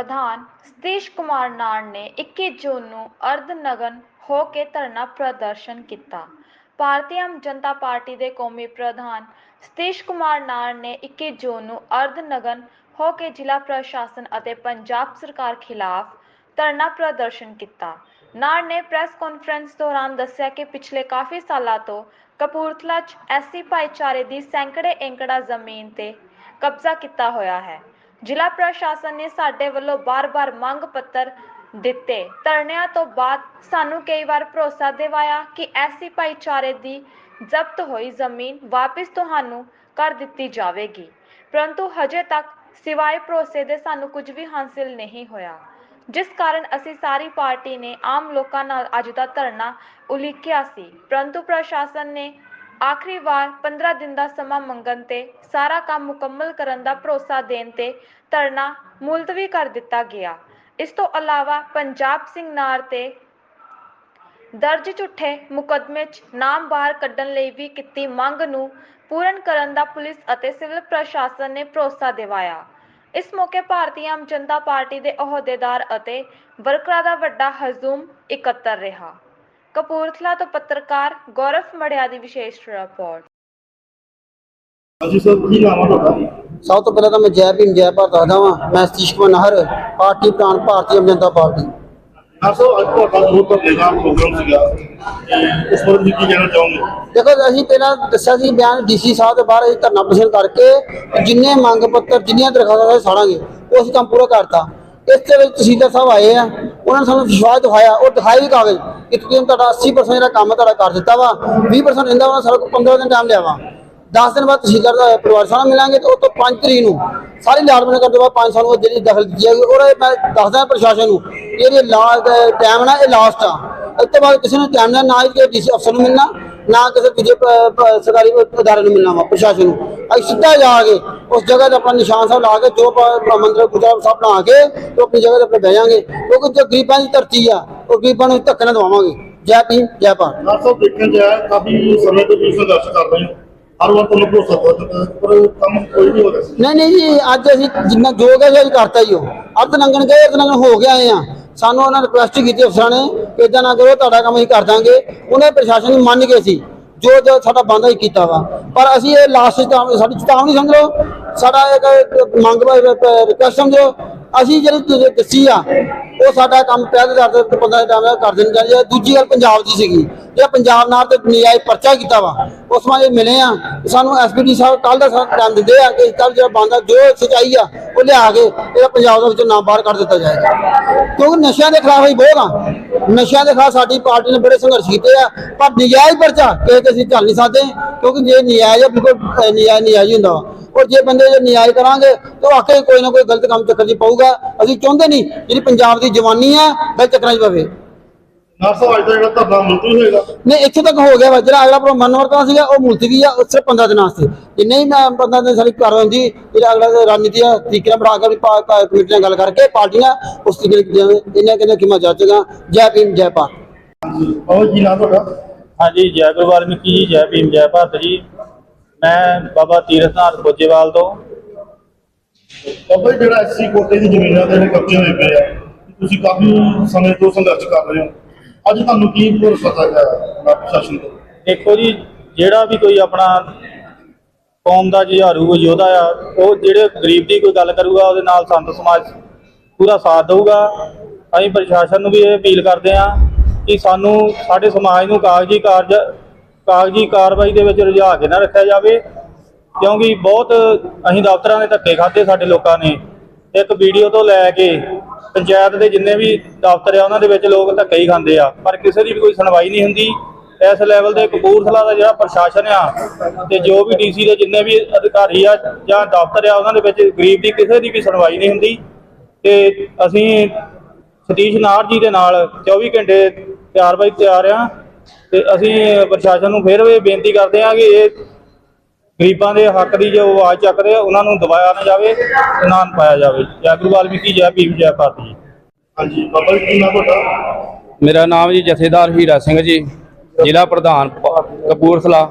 ਪ੍ਰਧਾਨ ਸਤੀਸ਼ ਕੁਮਾਰ ਨਾੜ ਨੇ 21 ਜੂਨ ਨੂੰ ਅਰਧਨਗਨ ਹੋ ਕੇ ਧਰਨਾ ਪ੍ਰਦਰਸ਼ਨ ਕੀਤਾ। ਭਾਰਤੀ ਆਮ ਜਨਤਾ ਪਾਰਟੀ ਦੇ ਕੌਮੀ ਪ੍ਰਧਾਨ ਸਤੀਸ਼ ਕੁਮਾਰ ਨਾੜ ਨੇ 21 ਜੂਨ ਨੂੰ ਅਰਧਨਗਨ ਹੋ ਕੇ ਜ਼ਿਲ੍ਹਾ ਪ੍ਰਸ਼ਾਸਨ ਅਤੇ ਪੰਜਾਬ ਸਰਕਾਰ ਖਿਲਾਫ ਧਰਨਾ ਪ੍ਰਦਰਸ਼ਨ ਕੀਤਾ। ਨਾੜ ਨੇ ਪ੍ਰੈਸ ਕਾਨਫਰੰਸ ਦੌਰਾਨ ਦੱਸਿਆ ਕਿ ਪਿਛਲੇ ਕਾਫੀ ਸਾਲਾਂ ਤੋਂ ਕਪੂਰਥਲਾ 'ਚ ਐਸੀ ਭਾਈਚਾਰੇ ਦੀ ਸੈਂਕੜੇ ਏਕੜਾ ਜ਼ਮੀਨ ਤੇ ਕਬਜ਼ਾ ਕੀਤਾ ਹੋਇਆ ਹੈ। ਜ਼ਿਲ੍ਹਾ ਪ੍ਰਸ਼ਾਸਨ ਨੇ ਸਾਡੇ ਵੱਲੋਂ ਬਾਰ-ਬਾਰ ਮੰਗ ਪੱਤਰ ਦਿੱਤੇ। ਧਰਨਿਆਂ ਤੋਂ ਬਾਅਦ ਸਾਨੂੰ ਕਈ ਵਾਰ ਭਰੋਸਾ ਦਿਵਾਇਆ ਕਿ ਐਸੀ ਭਾਈਚਾਰੇ ਦੀ ਜ਼ਬਤ ਹੋਈ ਜ਼ਮੀਨ ਵਾਪਸ ਤੁਹਾਨੂੰ ਕਰ ਦਿੱਤੀ ਜਾਵੇਗੀ। ਪਰੰਤੂ ਹਜੇ ਤੱਕ ਸਿਵਾਏ ਭਰੋਸੇ ਦੇ ਸਾਨੂੰ ਕੁਝ ਵੀ ਹਾਸਿਲ ਨਹੀਂ ਹੋਇਆ। ਜਿਸ ਕਾਰਨ ਅਸੀਂ ਸਾਰੀ ਪਾਰਟੀ ਨੇ ਆਮ ਲੋਕਾਂ ਨਾਲ ਅੱਜ ਦਾ ਧਰਨਾ ਉਲੀਕਿਆ ਸੀ। ਪਰੰਤੂ ਪ੍ਰਸ਼ਾਸਨ ਨੇ ਆਖਰੀ ਵਾਰ 15 ਦਿਨ ਦਾ ਸਮਾਂ ਮੰਗਣ ਤੇ ਸਾਰਾ ਕੰਮ ਮੁਕੰਮਲ ਕਰਨ ਦਾ ਭਰੋਸਾ ਦੇਣ ਤੇ ਧਰਨਾ ਮੁਲਤਵੀ ਕਰ ਦਿੱਤਾ ਗਿਆ। ਇਸ ਤੋਂ ਇਲਾਵਾ ਪੰਜਾਬ ਸਿੰਘ ਨਾਰ ਤੇ ਦਰਜ ਝੁੱਠੇ ਮੁਕੱਦਮੇ 'ਚ ਨਾਮ ਬਾਹਰ ਕੱਢਣ ਲਈ ਵੀ ਕੀਤੀ ਮੰਗ ਨੂੰ ਪੂਰਨ ਕਰਨ ਦਾ ਪੁਲਿਸ ਅਤੇ ਸਿਵਲ ਪ੍ਰਸ਼ਾਸਨ ਨੇ ਭਰੋਸਾ ਦਿਵਾਇਆ। ਇਸ ਮੌਕੇ ਭਾਰਤੀ ਆਮ ਜਨਤਾ ਪਾਰਟੀ ਦੇ ਅਹੁਦੇਦਾਰ ਅਤੇ ਵਰਕਰਾਂ ਦਾ ਵੱਡਾ ਹਜ਼ੂਮ ਇਕੱਤਰ ਰਿਹਾ। ਕਪੂਰਥਲਾ ਤੋਂ ਪੱਤਰਕਾਰ ਗੌਰਵ ਮੜਿਆ ਦੀ ਵਿਸ਼ੇਸ਼ ਰਿਪੋਰਟ। ਹਾਂਜੀ ਸਰ ਕੀ ਨਾਮ ਆ ਤੁਹਾਡਾ? ਸਭ ਤੋਂ ਪਹਿਲਾਂ ਤਾਂ ਮੈਂ ਜੈ ਭੀਮ ਜੈ ਭਾਰਤ ਦੱਸਦਾ ਵਾਂ। ਮੈਂ ਸਤੀਸ਼ ਕੁਮਾਰ ਨਾਹਰ ਪਾਰਟੀ ਪ੍ਰਧਾਨ ਭਾਰਤੀ ਆਮ ਜਨਤਾ ਪਾਰਟੀ। ਹਾਂ ਸਰ ਅੱਜ ਤੁਹਾਡਾ ਬਹੁਤ ਵੱਡਾ ਪ੍ਰੋਗਰਾਮ ਸੀਗਾ। ਤੇ ਉਸ ਬਾਰੇ ਤੁਸੀਂ ਕੀ ਕਹਿਣਾ ਚਾਹੋਗੇ? ਦੇਖੋ ਅਸੀਂ ਪਹਿਲਾਂ ਦੱਸਿਆ ਸੀ ਬਿਆਨ ਡੀਸੀ ਸਾਹਿਬ ਦੇ ਬਾਹਰ ਅਸੀਂ ਧਰਨਾ ਪ੍ਰਦਰਸ਼ਨ ਕਰਕੇ ਜਿੰਨੇ ਮੰਗ ਪੱਤਰ ਜਿੰਨੀਆਂ ਦਰਖਾਸਤਾਂ ਸਾੜਾਂਗੇ ਉਹ ਅਸੀਂ ਕੰਮ ਪੂਰਾ ਕਰਤਾ। ਇਸ ਦੇ ਵਿੱਚ ਤਹਿਸੀਲਦਾਰ ਸਾਹਿਬ ਆਏ ਆ। ਉਹਨਾਂ ਨੇ ਸਾਨੂੰ ਵਿਸ਼ਵਾਸ ਦਿਖਾਇਆ, ਉਹ ਦਿਖਾਏ ਵੀ ਕਾਗਜ਼ ਕਿ ਤੁਸੀਂ ਤੁਹਾਡਾ 80% ਜਿਹੜਾ ਕੰਮ ਤੁਹਾਡਾ ਕਰ ਦਿੱਤਾ ਵਾ 20% ਰਹਿੰਦਾ ਉਹਨਾਂ ਸਾਰਾ ਕੋਲ 15 ਦਿਨ ਟਾਈਮ ਲਿਆ ਵਾ। 10 ਦਿਨ ਬਾਅਦ ਤਹਿਸੀਲਦਾਰ ਦਾ ਪਰਿਵਾਰ ਸਾਹਮਣੇ ਮਿਲਾਂਗੇ ਤੇ ਉਹ ਤੋਂ 5 ਤਰੀਕ ਨੂੰ ਸਾਰੀ ਲਾਟਮੈਂਟ ਕਰਨ ਤੋਂ ਬਾਅਦ 5 ਸਾਲ ਨੂੰ ਜਿਹੜੀ ਦਖਲ ਦਿੱਤੀ ਜਾਏਗੀ ਔਰ ਇਹ ਮੈਂ ਦੱਸਦਾ ਪ੍ਰਸ਼ਾਸਨ ਨੂੰ ਕਿ ਲਾਸਟ ਟਾਈਮ ਨਾ, ਇਹ ਲਾਸਟ ਆ। ਇਸ ਤੋਂ ਬਾਅਦ ਕਿਸੇ ਨੂੰ ਟਾਈਮ ਨਾਲ ਨਾ ਹੀ ਕਿਸੇ ਡੀਸੀ ਅਫਸਰ ਨੂੰ ਮਿਲਣਾ, ਨਾ ਕਿਸੇ ਦੂਜੇ ਸਰਕਾਰੀ ਅਦਾਰੇ ਨੂੰ ਮਿਲਣਾ ਵਾ, ਪ੍ਰਸ਼ਾਸਨ ਨੂੰ। ਅਸੀਂ ਸਿੱਧਾ ਜਾ ਕੇ ਉਸ ਜਗ੍ਹਾ ਤੇ ਆਪਣਾ ਨਿਸ਼ਾਨ ਸਾਹਿਬ ਲਾ ਕੇ ਜੋ ਮੰਦਿਰ ਗੁਰਦੁਆਰਾ ਸਾਹਿਬ ਬਣਾ ਕੇ ਤੇ ਆਪਣੀ ਜਗ੍ਹਾ ਤੇ ਆਪਣੇ ਬਹਿ ਜਾਾਂਗੇ ਕਿਉਂਕਿ ਜੋ ਗਰੀਬਾਂ ਦੀ ਧਰਤੀ ਆ ਉਹ ਗਰੀਬਾਂ ਨੂੰ ਧੱਕੇ ਨਾਲ ਦਵਾਵਾਂਗੇ। ਜੈ ਭੀਮ ਜੈ ਭਾਰਤ। ਸਾਹਿਬ ਦੇਖਣ ਜਾਇਆ ਕਾਫੀ ਸਮੇਂ ਤੋਂ ਤੁਸੀਂ ਸੰਘਰਸ਼ ਕਰ ਰਹੇ ਹੋ। ਹਰ ਵਾਰ ਤੁਹਾਨੂੰ ਭਰੋਸਾ ਦਿੱਤਾ ਪਰ ਕੰਮ ਕੋਈ ਨਹੀਂ ਹੋ ਰਿਹਾ ਸੀ। ਨਹੀਂ ਨਹੀਂ ਜੀ ਅੱਜ ਅਸੀਂ ਜਿੰਨਾ ਜੋ ਗਿਆ ਸੀ ਕਰਤਾ ਹੀ ਉਹ। ਅਰਧ ਨੰਗਣ ਗਏ ਅਰਧ ਹੋ ਕੇ ਆਏ ਆ। ਸਾਨੂੰ ਉਹਨਾਂ ਰਿਕੁਐਸਟ ਕੀਤੀ ਅਫਸਰਾਂ ਨੇ ਕਿ ਇਦਾਂ ਨਾ ਕਰੋ ਤੁਹਾਡਾ ਕੰਮ ਅਸੀਂ ਕਰ ਦਾਂਗੇ। ਉਹਨੇ ਪ੍ਰਸ਼ਾਸਨ ਨੂੰ ਮੰਨ ਗਏ ਸੀ ਜੋ ਜੋ ਸਾਡਾ ਬੰਦਾ ਹੀ ਕੀਤਾ ਵਾ। ਪਰ ਅਸੀਂ ਇਹ ਲਾਸਟ ਚੇਤਾਵਨੀ ਸਾਡੀ ਚੇਤਾਵਨੀ ਸਮਝ। ਲਓ ਸਾਡਾ ਇੱਕ ਮੰਗ ਰਿਕੁਐਸਟ ਸਮਝੋ। ਅਸੀਂ ਜਿਹੜੀ ਤੁਸੀਂ ਦੱਸੀ ਆ, ਉਹ ਸਾਡਾ ਕੰਮ ਪਹਿਲ ਕਰ ਦੇ ਬੰਦਾ ਟਾਈਮ ਕਰ ਦੇਣਾ ਚਾਹੀਦੀ। ਹੈ ਦੂਜੀ ਗੱਲ ਪੰਜਾਬ ਦੀ ਸੀਗੀ। ਜਿਹੜਾ ਪੰਜਾਬ ਨਾਲ ਤੇ ਨਜਾਇਜ਼ ਪਰਚਾ ਕੀਤਾ ਵਾ ਉਸ ਵਾਲੇ ਮਿਲੇ ਆ। ਸਾਨੂੰ ਐਸਪੀਡੀ ਸਾਹਿਬ ਕੱਲ ਦਾ ਟਾਈਮ ਦਿੰਦੇ ਆ ਕਿ ਕੱਲ ਜਿਹੜਾ ਬੰਦਾ ਜੋ ਸਚਾਈ ਆ ਉਹ ਲਿਆ ਕੇ ਇਹਦਾ ਪੰਜਾਬ ਦੇ ਵਿੱਚੋਂ ਨਾਮ ਬਾਹਰ ਕੱਢ ਦਿੱਤਾ ਜਾਏਗਾ। ਕਿਉਂਕਿ ਨਸ਼ਿਆਂ ਦੇ ਖਿਲਾਫ ਹੀ ਬਹੁਤ ਆ। ਨਸ਼ਿਆਂ ਦੇ ਖਿਲਾਫ ਸਾਡੀ ਪਾਰਟੀ ਨੇ ਬੜੇ ਸੰਘਰਸ਼ ਕੀਤੇ ਆ। ਪਰ ਨਜਾਇਜ਼ ਪਰਚਾ ਕਿਸੇ ਤੇ ਅਸੀਂ ਚੱਲ ਨਹੀਂ ਸਕਦੇ ਕਿਉਂਕਿ ਜੇ ਨਜਾਇਜ਼ ਆ ਬਿਲਕੁਲ ਅਹ, ਨਜਾਇਜ਼ ਨਜਾਇਜ਼ ਹੀ ਹੁੰਦਾ ਵਾ। ਔਰ ਜੇ ਬੰਦੇ ਜੇ ਨਿਆਏ ਕਰਾਂਗੇ ਤਾਂ ਆਕੇ ਕੋਈ ਨਾ ਕੋਈ ਗਲਤ ਕੰਮ ਚੱਕਰ 'ਚ ਪਊਗਾ। ਅਸੀਂ ਚਾਹੁੰਦੇ ਨਹੀਂ ਜਿਹੜੀ ਪੰਜਾਬ ਦੀ ਜਵਾਨੀ ਆ ਗਲਤ ਚੱਕਰਾਂ 'ਚ ਪਵੇ। ਸਾਹਿਬ ਅੱਜ ਦਾ ਜਿਹੜਾ ਧਰਨਾ ਮੁਲਤਵੀ ਹੋਏਗਾ ਨਹੀਂ ਇੱਥੇ ਤੱਕ ਹੋ ਗਿਆ ਵਾ। ਜਿਹੜਾ ਅਗਲਾ ਪ੍ਰੋ ਮਨਵਰਤਾ ਸੀਗਾ ਉਹ ਮੁਲਤਵੀ ਆ ਸਿਰਫ 15 ਦਿਨਾਂ ਵਾਸਤੇ। ਜੇ ਨਹੀਂ ਮੈਂ 15 ਦਿਨ ਸਾਡੀ ਕਾਰਵਾਈ ਹੁੰਦੀ ਜਿਹੜਾ ਅਗਲਾ ਦੀ ਰਣਨੀਤੀ ਆ ਤਰੀਕੇ ਨਾਲ ਬਣਾ ਕੇ ਕਮੇਟੀ ਨਾਲ ਗੱਲ ਕਰਕੇ ਪਾਰਟੀ ਨਾਲ ਉਸ ਤਰੀਕੇ ਨਾਲ ਇਹਨਾਂ ਕਹਿੰਦੇ ਕਿ ਮੈਂ ਜਾਚੇਗਾ ਜੈ ਭੀਮ ਜੈ ਭਾਰਤ। ਉਹ ਕੀ ਨਾਮ ਤੁਹਾਡਾ? ਹਾਂਜੀ ਜੈ ਗੁਰੂ ਵਾਲਮੀਕੀ ਜੀ ਜੈ ਭੀਮ ਜੈ ਭਾਰਤ ਜੀ। ਮੈਂ ਬਾਬਾ ਤੀਰਥਨਾਥ ਕੋਚੇਵਾਲ ਤੋਂ। ਬਾਬਾ ਜੀ, ਜਿਹੜਾ ਐਸਸੀ ਕੋਟੇ ਦੀ ਜ਼ਮੀਨਾਂ ਦੇ ਕਬਜ਼ੇ ਹੋਏ ਪਏ ਆ ਤੁਸੀਂ ਕਾਫੀ ਸਮੇਂ ਤੋਂ ਸੰਘਰਸ਼ ਕਰ ਰਹੇ ਹੋ। ਅੱਜ ਤੁਹਾਨੂੰ ਕੀ ਭਰੋਸਾ ਹੈ ਪ੍ਰਸ਼ਾਸਨ ਤੋਂ? ਦੇਖੋ ਜੀ, ਜਿਹੜਾ ਵੀ ਕੋਈ ਆਪਣਾ ਕੌਮ ਦਾ ਜੁਝਾਰੂ ਯੋਧਾ ਆ, ਉਹ ਜਿਹੜੇ ਗਰੀਬ ਦੀ ਕੋਈ ਗੱਲ ਕਰੂਗਾ, ਉਹਦੇ ਨਾਲ ਸੰਤ ਸਮਾਜ ਪੂਰਾ ਸਾਥ ਦੇਊਗਾ। ਅਸੀਂ ਪ੍ਰਸ਼ਾਸਨ ਨੂੰ ਵੀ ਇਹ ਅਪੀਲ ਕਰਦੇ ਆ ਕਿ ਸਾਨੂੰ ਸਾਡੇ ਸਮਾਜ ਨੂੰ ਕਾਗਜ਼ੀ ਕਾਰਜ, ਕਾਗਜ਼ੀ ਕਾਰਵਾਈ ਦੇ ਵਿੱਚ ਰੁਝਾ ਕੇ ਨਾ ਰੱਖਿਆ ਜਾਵੇ, ਕਿਉਂਕਿ ਬਹੁਤ ਅਸੀਂ ਦਫ਼ਤਰਾਂ ਦੇ ਧੱਕੇ ਖਾਦੇ ਸਾਡੇ ਲੋਕਾਂ ਨੇ। ਇੱਕ ਵੀਡੀਓ ਤੋਂ ਲੈ ਕੇ ਪੰਚਾਇਤ ਦੇ ਜਿੰਨੇ ਵੀ ਦਫ਼ਤਰ ਆ, ਉਹਨਾਂ ਦੇ ਵਿੱਚ ਲੋਕ ਧੱਕੇ ਹੀ ਖਾਂਦੇ ਆ। ਪਰ ਕਿਸੇ ਦੀ ਵੀ ਕੋਈ ਸੁਣਵਾਈ ਨਹੀਂ ਹੁੰਦੀ। ਇਸ ਲੈਵਲ ਦੇ ਕਪੂਰਥਲਾ ਦਾ ਜਿਹੜਾ ਪ੍ਰਸ਼ਾਸਨ ਆ ਤੇ ਜੋ ਵੀ ਡੀਸੀ ਦੇ ਜਿੰਨੇ ਵੀ ਅਧਿਕਾਰੀ ਆ ਜਾਂ ਦਫ਼ਤਰ ਆ, ਉਹਨਾਂ ਦੇ ਵਿੱਚ ਗਰੀਬ ਦੀ ਕਿਸੇ ਦੀ ਵੀ ਸੁਣਵਾਈ ਨਹੀਂ ਹੁੰਦੀ। ਤੇ ਅਸੀਂ ਸਤੀਸ਼ ਨਾਰ ਜੀ ਦੇ ਨਾਲ 24 ਘੰਟੇ ਤਿਆਰ ਬਾਈ ਤਿਆਰ ਆ। ਤੇ ਅਸੀਂ ਪ੍ਰਸ਼ਾਸਨ ਨੂੰ ਫਿਰ ਇਹ ਬੇਨਤੀ ਕਰਦੇ ਆ ਕਿ ਇਹ ਗਰੀਬਾਂ ਦੇ ਹੱਕ ਦੀ ਜੋ ਆਵਾਜ਼ ਚੱਕਦੇ ਆ ਉਹਨਾਂ ਨੂੰ ਦਬਾਇਆ ਨਾ ਜਾਵੇ ਤੇ ਨਾ ਪਾਇਆ ਜਾਵੇ। ਜੈ ਗੁਰੂ ਵਾਲਮੀਕੀ ਜੈ ਭੀਮ ਜੈ ਭਾਰਤ ਜੀ। ਹਾਂਜੀ ਬਾਬਾ ਜੀ ਕੀ ਨਾਮ ਤੁਹਾਡਾ? ਮੇਰਾ ਨਾਮ ਜੀ ਜਥੇਦਾਰ ਹੀਰਾ ਸਿੰਘ ਜੀ ਜ਼ਿਲ੍ਹਾ ਪ੍ਰਧਾਨ ਕਪੂਰਥਲਾ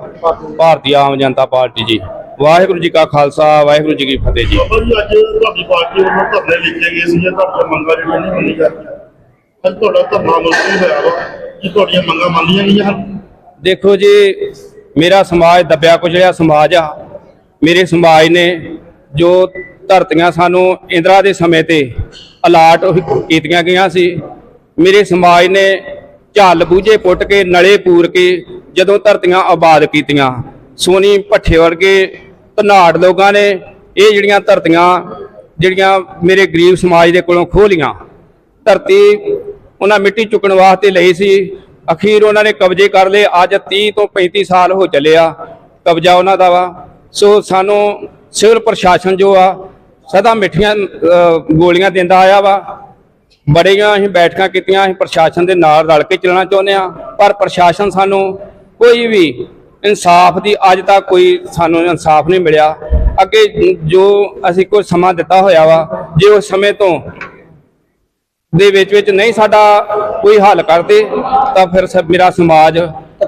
ਭਾਰਤੀ ਆਮ ਜਨਤਾ ਪਾਰਟੀ ਜੀ। ਵਾਹਿਗੁਰੂ ਜੀ ਕਾ ਖਾਲਸਾ ਵਾਹਿਗੁਰੂ ਜੀ ਕੀ ਫਤਿਹ ਜੀ। ਬਾਬਾ ਜੀ ਅੱਜ ਤੁਹਾਡੀ ਪਾਰਟੀ ਵੱਲੋਂ ਧਰਨੇ ਲਿਖੇ ਗਏ ਸੀ ਜਾਂ ਤੁਹਾਡੀਆਂ ਮੰਗਾਂ ਜਿਹੜੀਆਂ ਨਹੀਂ ਮੰਨੀ ਜਾਂਦੀਆਂ ਅੱਜ ਤੁਹਾਡਾ ਧਰਨਾ ਮੁਲਤਵੀ ਹੋਇਆ ਵਾ। ਕੀ ਤੁਹਾਡੀਆਂ ਮੰਗਾਂ ਮੰਨੀਆਂ ਗਈਆਂ ਹਨ? ਦੇਖੋ ਜੀ ਮੇਰਾ ਸਮਾਜ ਦੱਬਿਆ ਕੁਚਲਿਆ ਸਮਾਜ ਆ। ਮੇਰੇ ਸਮਾਜ ਨੇ ਜੋ ਧਰਤੀਆਂ ਸਾਨੂੰ ਇੰਦਰਾ ਦੇ ਸਮੇਂ ਤੇ ਅਲਾਟ ਕੀਤੀਆਂ ਗਈਆਂ ਸੀ, ਮੇਰੇ ਸਮਾਜ ਨੇ ਝੱਲ ਬੂਝੇ ਪੁੱਟ ਕੇ, ਨਲੇ ਪੂਰ ਕੇ ਜਦੋਂ ਧਰਤੀਆਂ ਆਬਾਦ ਕੀਤੀਆਂ, ਸੋਨੀ ਭੱਠੇ ਵਰਗੇ ਧਨਾੜ ਲੋਕਾਂ ਨੇ ਇਹ ਜਿਹੜੀਆਂ ਧਰਤੀਆਂ, ਜਿਹੜੀਆਂ ਮੇਰੇ ਗਰੀਬ ਸਮਾਜ ਦੇ ਕੋਲੋਂ ਖੋਹ ਲੀਆਂ। ਧਰਤੀ ਉਹਨਾਂ ਮਿੱਟੀ ਚੁੱਕਣ ਵਾਸਤੇ ਲਈ ਸੀ ਅਖੀਰ ਉਹਨਾਂ ਨੇ ਕਬਜ਼ੇ ਕਰ ਲਏ। ਅੱਜ 30 ਤੋਂ 35 ਸਾਲ ਹੋ ਚੱਲੇ ਆ ਕਬਜ਼ਾ ਉਹਨਾਂ ਦਾ ਵਾ। ਸੋ ਸਾਨੂੰ ਸਿਵਲ ਪ੍ਰਸ਼ਾਸਨ ਜੋ ਆ, ਸਦਾ ਮਿੱਠੀਆਂ ਗੋਲੀਆਂ ਦਿੰਦਾ ਆਇਆ ਵਾ। ਬੜੀਆਂ ਅਸੀਂ ਬੈਠਕਾਂ ਕੀਤੀਆਂ, ਅਸੀਂ ਪ੍ਰਸ਼ਾਸਨ ਦੇ ਨਾਲ ਰਲ ਕੇ ਚੱਲਣਾ ਚਾਹੁੰਦੇ ਆ। ਪਰ ਪ੍ਰਸ਼ਾਸਨ ਸਾਨੂੰ ਕੋਈ ਵੀ ਇਨਸਾਫ ਦੀ ਅੱਜ ਤੱਕ ਕੋਈ ਸਾਨੂੰ ਇਨਸਾਫ ਨਹੀਂ ਮਿਲਿਆ। ਅੱਗੇ ਜੋ ਅਸੀਂ ਕੋਈ ਸਮਾਂ ਦਿੱਤਾ ਹੋਇਆ ਵਾ, ਜੇ ਉਸ ਸਮੇਂ ਤੋਂ ਦੇ ਵਿੱਚ ਵਿੱਚ ਨਹੀਂ ਸਾਡਾ ਕੋਈ ਹੱਲ ਕਰਦੇ, ਤਾਂ ਫਿਰ ਸ- ਮੇਰਾ ਸਮਾਜ,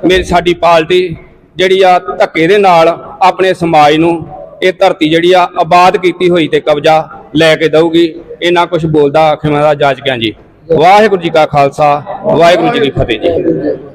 ਮੇਰੀ ਸਾਡੀ ਪਾਰਟੀ ਜਿਹੜੀ ਆ ਧੱਕੇ ਦੇ ਨਾਲ ਆਪਣੇ ਸਮਾਜ ਨੂੰ ਇਹ ਧਰਤੀ ਜਿਹੜੀ ਆ ਆਬਾਦ ਕੀਤੀ ਹੋਈ ਤੇ ਕਬਜ਼ਾ ਲੈ ਕੇ ਦਊਗੀ। ਇਹ ਨਾ ਕੁਝ ਬੋਲਦਾ ਆਖਿਆਂ ਦਾ ਜਾਚ ਗਿਆ ਜੀ। ਵਾਹਿਗੁਰੂ ਜੀ ਕਾ ਖਾਲਸਾ, ਵਾਹਿਗੁਰੂ ਜੀ ਕੀ ਫਤਿਹ ਜੀ।